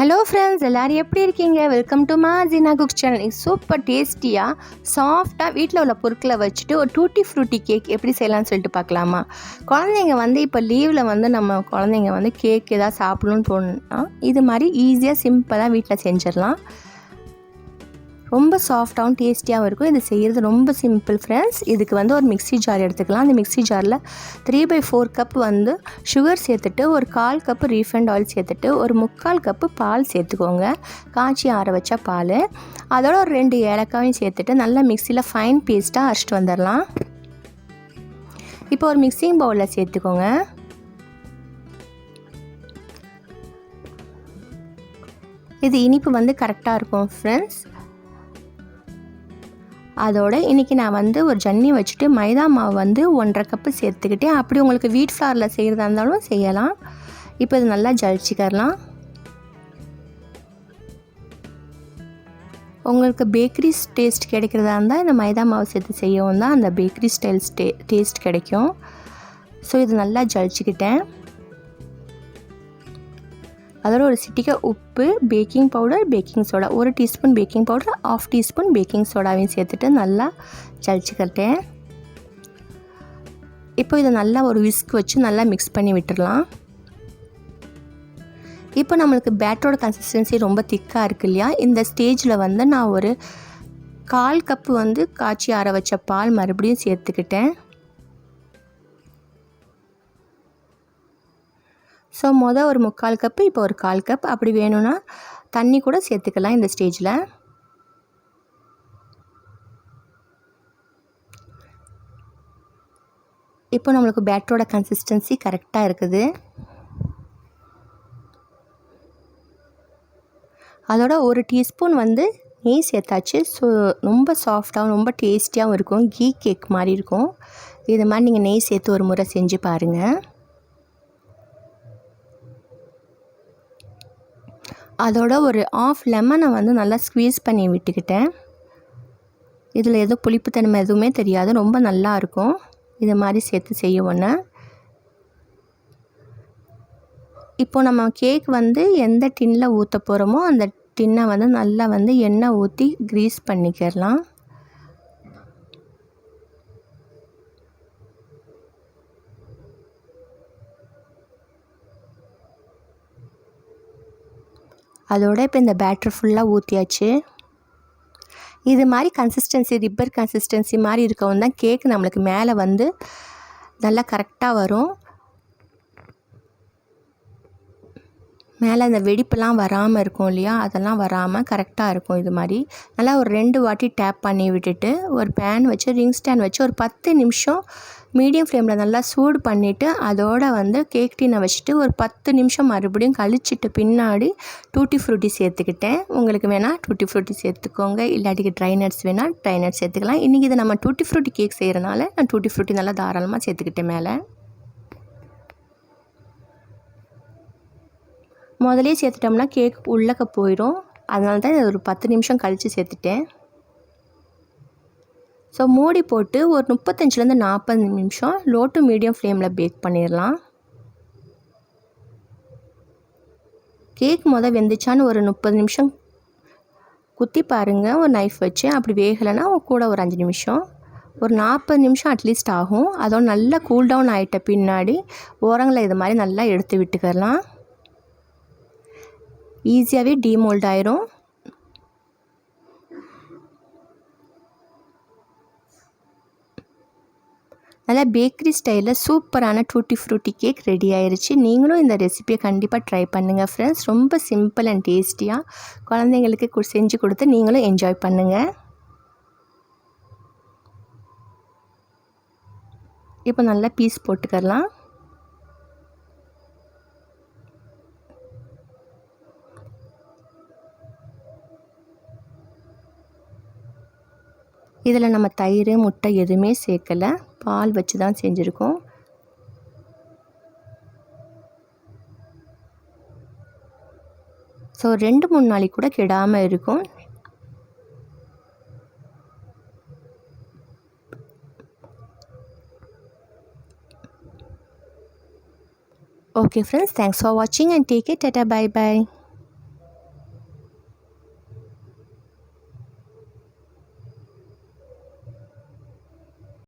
Hello friends எல்லோரும் எப்படி இருக்கீங்க? Welcome to Majina cook channel super டேஸ்டியாக சாஃப்டாக வீட்டில் உள்ள பொருட்களை வச்சுட்டு ஒரு டூட்டி ஃப்ரூட்டி கேக் எப்படி செய்யலாம்னு சொல்லிட்டு பார்க்கலாமா? குழந்தைங்க வந்து இப்போ லீவில் வந்து நம்ம குழந்தைங்க வந்து கேக் எதாவது சாப்பிடணும்னு தோணுன்னா இது மாதிரி ஈஸியாக சிம்பிளாக வீட்டில் செஞ்சிடலாம். ரொம்ப சாஃப்டாகவும் டேஸ்டியாகவும் இருக்கும். இது செய்கிறது ரொம்ப சிம்பிள் ஃப்ரெண்ட்ஸ் இதுக்கு வந்து ஒரு மிக்ஸி ஜார் எடுத்துக்கலாம். அந்த மிக்ஸி ஜாரில் த்ரீ பை ஃபோர் கப் வந்து சுகர் சேர்த்துட்டு ஒரு கால் கப்பு ரீஃபைண்ட் ஆயில் சேர்த்துட்டு ஒரு முக்கால் கப்பு பால் சேர்த்துக்கோங்க. காய்ச்சி ஆற வச்ச பால். அதோட ஒரு ரெண்டு ஏலக்காயும் சேர்த்துட்டு நல்லா மிக்சியில் ஃபைன் பேஸ்ட்டாக அரைச்சிட்டு வந்துடலாம். இப்போ ஒரு மிக்சிங் பவுலில் சேர்த்துக்கோங்க. இது இனிப்பு வந்து கரெக்டாக இருக்கும் ஃப்ரெண்ட்ஸ் அதோட இன்றைக்கி நான் வந்து ஒரு ஜன்னி வச்சுட்டு மைதா மாவு வந்து ஒன்றரை கப்பு சேர்த்துக்கிட்டேன் அப்படி உங்களுக்கு வீட் ஃப்ளாரில் செய்கிறதா இருந்தாலும் செய்யலாம். இப்போ இது நல்லா ஜலிச்சிக்கரலாம். உங்களுக்கு பேக்கரி டேஸ்ட் கிடைக்கிறதா இருந்தால் இந்த மைதா மாவு சேர்த்து செய்யவும் தான் அந்த பேக்கரி ஸ்டைல் டே டேஸ்ட் கிடைக்கும். ஸோ இது நல்லா ஜலிச்சிக்கிட்டேன். அதோட ஒரு சிட்டிக்க உப்பு பேக்கிங் பவுடர் பேக்கிங் சோடா ஒரு teaspoon baking powder half teaspoon baking சோடாவையும் சேர்த்துட்டு நல்லா ஜலிச்சுக்கிட்டேன் இப்போ இதை நல்லா ஒரு விஸ்க் வச்சு நல்லா மிக்ஸ் பண்ணி விட்டுடலாம். இப்போ நம்மளுக்கு பேட்டரோட கன்சிஸ்டன்சி ரொம்ப திக்காக இருக்கு இல்லையா? இந்த ஸ்டேஜில் வந்து நான் ஒரு கால் கப்பு வந்து காய்ச்சி ஆற வச்ச பால் மறுபடியும் சேர்த்துக்கிட்டேன். ஸோ மொதல் ஒரு முக்கால் கப்பு இப்போ ஒரு கால் கப் அப்படி வேணும்னா தண்ணி கூட சேர்த்துக்கலாம் இந்த ஸ்டேஜில் இப்போ நம்மளுக்கு பேட்டரோட கன்சிஸ்டன்சி கரெக்டாக இருக்குது. அதோட ஒரு டீஸ்பூன் வந்து நெய் சேர்த்தாச்சு. ஸோ ரொம்ப சாஃப்டாகவும் ரொம்ப டேஸ்டியாகவும் இருக்கும். கீ கேக் மாதிரி இருக்கும். இது மாதிரி நீங்கள் நெய் சேர்த்து ஒரு முறை செஞ்சு பாருங்கள் அதோட ஒரு ஆஃப் லெமனை வந்து நல்லா ஸ்க்வீஸ் பண்ணி விட்டுக்கிட்டேன். இதில் எதுவும் புளிப்புத்தன்மை எதுவுமே தெரியாது. ரொம்ப நல்லா இருக்கும். இது மாதிரி சேர்த்து செய்ய ஒன்று இப்போ நம்ம கேக் வந்து எந்த டின்னில் ஊற்ற போகிறோமோ அந்த டின்னை வந்து நல்லா வந்து எண்ணெய் ஊற்றி க்ரீஸ் பண்ணிக்கிடலாம். அதோட இப்போ இந்த பேட்ரு ஃபுல்லாக ஊற்றியாச்சு இது மாதிரி கன்சிஸ்டன்சி ரிப்பர் கன்சிஸ்டன்சி மாதிரி இருக்கவும் தான் கேக் நம்மளுக்கு மேலே வந்து நல்லா கரெக்டாக வரும். மேலே அந்த வெடிப்புலாம் வராமல் இருக்கும் இல்லையா? அதெல்லாம் வராமல் கரெக்டாக இருக்கும் இது மாதிரி. நல்லா ஒரு ரெண்டு வாட்டி டேப் பண்ணி விட்டுட்டு ஒரு பேன் வச்சு ரிங் ஸ்டாண்ட் வச்சு ஒரு பத்து நிமிஷம் மீடியம் ஃப்ளேமில் நல்லா சூடு பண்ணிவிட்டு அதோடு வந்து கேக் டீனை வச்சுட்டு ஒரு பத்து நிமிஷம் மறுபடியும் கழிச்சிட்டு பின்னாடி டூட்டி ஃப்ரூட்டி சேர்த்துக்கிட்டேன். உங்களுக்கு வேணால் டூட்டி ஃப்ரூட்டி சேர்த்துக்கோங்க. இல்லாட்டிக்கு ட்ரை நட்ஸ் வேணால் ட்ரை நட்ஸ் சேர்த்துக்கலாம். இன்றைக்கி இதை நம்ம டூட்டி ஃப்ரூட்டி கேக் செய்கிறனால நான் டூட்டி ஃப்ரூட்டி நல்லா தாராளமாக சேர்த்துக்கிட்டேன் மேலே. முதலே சேர்த்துட்டோம்னா கேக் உள்ளக்க போயிடும் அதனால தான் இதை ஒரு பத்து நிமிஷம் கழித்து சேர்த்துட்டேன். ஸோ மூடி போட்டு ஒரு முப்பத்தஞ்சிலேருந்து நாற்பது நிமிஷம் லோ டு மீடியம் ஃப்ளேமில் பேக் பண்ணிடலாம் கேக் மொதல் வெந்துச்சான்னு ஒரு முப்பது நிமிஷம் குத்தி பாருங்கள் ஒரு நைஃப் வச்சு அப்படி வேகலைன்னா கூட ஒரு அஞ்சு நிமிஷம். ஒரு நாற்பது நிமிஷம் அட்லீஸ்ட் ஆகும். அதோட நல்லா கூல் டவுன் ஆகிட்ட பின்னாடி ஓரங்களை இது மாதிரி நல்லா எடுத்து விட்டுக்கலாம் ஈஸியாகவே டீமோல்ட் ஆயிரும். நல்லா பேக்கரி ஸ்டைலில் சூப்பரான டூட்டி ஃப்ரூட்டி கேக் ரெடி ஆயிடுச்சு நீங்களும் இந்த ரெசிபியை கண்டிப்பாக ட்ரை பண்ணுங்கள் ஃப்ரெண்ட்ஸ். ரொம்ப சிம்பிள் அண்ட் டேஸ்டியாக குழந்தைங்களுக்கு செஞ்சு கொடுத்து நீங்களும் என்ஜாய் பண்ணுங்கள் இப்போ நல்லா பீஸ் போட்டுக்கலாம் இதில் நம்ம தயிர் முட்டை எதுவுமே சேர்க்கலை. பால் வச்சு தான் செஞ்சுருக்கோம். ஸோ ரெண்டு மூணு நாளைக்கு கூட கெடாமல் இருக்கும். ஓகே ஃப்ரெண்ட்ஸ் தேங்க்ஸ் ஃபார் வாட்சிங் and take it tata bye bye